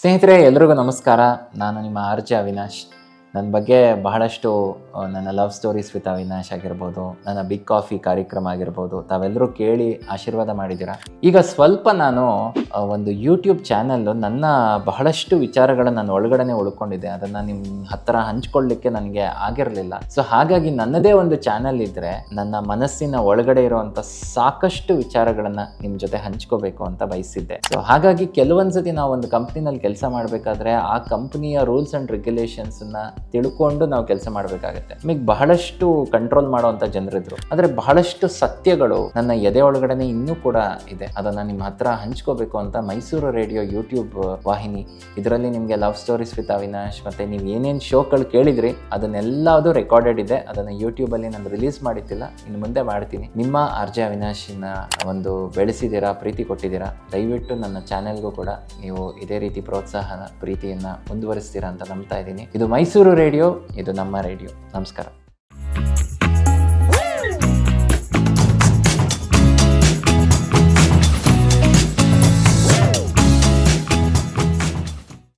ಸ್ನೇಹಿತರೆ ಎಲ್ರಿಗೂ ನಮಸ್ಕಾರ. ನಾನು ನಿಮ್ಮ ಆರ್ಜೆ ಅವಿನಾಶ್. ನನ್ನ ಬಗ್ಗೆ ಬಹಳಷ್ಟು ನನ್ನ ಲವ್ ಸ್ಟೋರೀಸ್ ವಿತ್ ಅವಿನಾಶ್ ಆಗಿರ್ಬೋದು, ನನ್ನ ಬಿಗ್ ಕಾಫಿ ಕಾರ್ಯಕ್ರಮ ಆಗಿರ್ಬೋದು ತಾವೆಲ್ಲರೂ ಕೇಳಿ ಆಶೀರ್ವಾದ ಮಾಡಿದ್ದೀರಾ? ಈಗ ಸ್ವಲ್ಪ ನಾನು ಒಂದು ಯೂಟ್ಯೂಬ್ ಚಾನಲ್ಲು ನನ್ನ ಬಹಳಷ್ಟು ವಿಚಾರಗಳನ್ನು ನಾನು ಒಳಗಡೆನೆ ಉಳ್ಕೊಂಡಿದ್ದೆ. ಅದನ್ನು ನಿಮ್ಮ ಹತ್ತಿರ ಹಂಚ್ಕೊಳ್ಳಿಕ್ಕೆ ನನಗೆ ಆಗಿರಲಿಲ್ಲ. ಸೊ ಹಾಗಾಗಿ ನನ್ನದೇ ಒಂದು ಚಾನಲ್ ಇದ್ದರೆ ನನ್ನ ಮನಸ್ಸಿನ ಒಳಗಡೆ ಇರುವಂಥ ಸಾಕಷ್ಟು ವಿಚಾರಗಳನ್ನು ನಿಮ್ಮ ಜೊತೆ ಹಂಚ್ಕೋಬೇಕು ಅಂತ ಬಯಸಿದ್ದೆ. ಸೊ ಹಾಗಾಗಿ ಕೆಲವೊಂದ್ಸತಿ ನಾವು ಒಂದು ಕಂಪ್ನಿನಲ್ಲಿ ಕೆಲಸ ಮಾಡಬೇಕಾದ್ರೆ ಆ ಕಂಪ್ನಿಯ ರೂಲ್ಸ್ ಆ್ಯಂಡ್ ರೆಗ್ಯುಲೇಷನ್ಸನ್ನು ತಿಳ್ಕೊಂಡು ನಾವು ಕೆಲಸ ಮಾಡಬೇಕಾಗತ್ತೆ. ನಮಗೆ ಬಹಳಷ್ಟು ಕಂಟ್ರೋಲ್ ಮಾಡುವಂಥ ಜನರಿದ್ರು. ಆದರೆ ಬಹಳಷ್ಟು ಸತ್ಯಗಳು ನನ್ನ ಎದೆ ಒಳಗಡೆನೆ ಇನ್ನೂ ಕೂಡ ಇದೆ. ಅದನ್ನು ನಿಮ್ಮ ಹತ್ರ ಹಂಚ್ಕೋಬೇಕು ಅಂತ ಮೈಸೂರು ರೇಡಿಯೋ ಯೂಟ್ಯೂಬ್ ವಾಹಿನಿ. ಇದರಲ್ಲಿ ನಿಮಗೆ ಲವ್ ಸ್ಟೋರೀಸ್ ವಿತ್ ಅವಿನಾಶ್ ಮತ್ತು ನೀವು ಏನೇನು ಶೋಗಳು ಕೇಳಿದ್ರಿ, ಅದನ್ನೆಲ್ಲದು ರೆಕಾರ್ಡೆಡ್ ಇದೆ. ಅದನ್ನು ಯೂಟ್ಯೂಬಲ್ಲಿ ನಾನು ರಿಲೀಸ್ ಮಾಡಿದ್ದಿಲ್ಲ ಇನ್ನು ಮುಂದೆ ಮಾಡ್ತೀನಿ. ನಿಮ್ಮ ಆರ್ಜೆ ಅವಿನಾಶಿನ ಒಂದು ಬೆಳೆಸಿದ್ದೀರಾ, ಪ್ರೀತಿ ಕೊಟ್ಟಿದ್ದೀರಾ, ದಯವಿಟ್ಟು ನನ್ನ ಚಾನೆಲ್ಗೂ ಕೂಡ ನೀವು ಇದೇ ರೀತಿ ಪ್ರೋತ್ಸಾಹ, ಪ್ರೀತಿಯನ್ನು ಮುಂದುವರಿಸ್ತೀರಾ ಅಂತ ನಂಬ್ತಾ ಇದ್ದೀನಿ. ಇದು ಮೈಸೂರು ರೇಡಿಯೋ, ಇದು ನಮ್ಮ ರೇಡಿಯೋ. ನಮಸ್ಕಾರ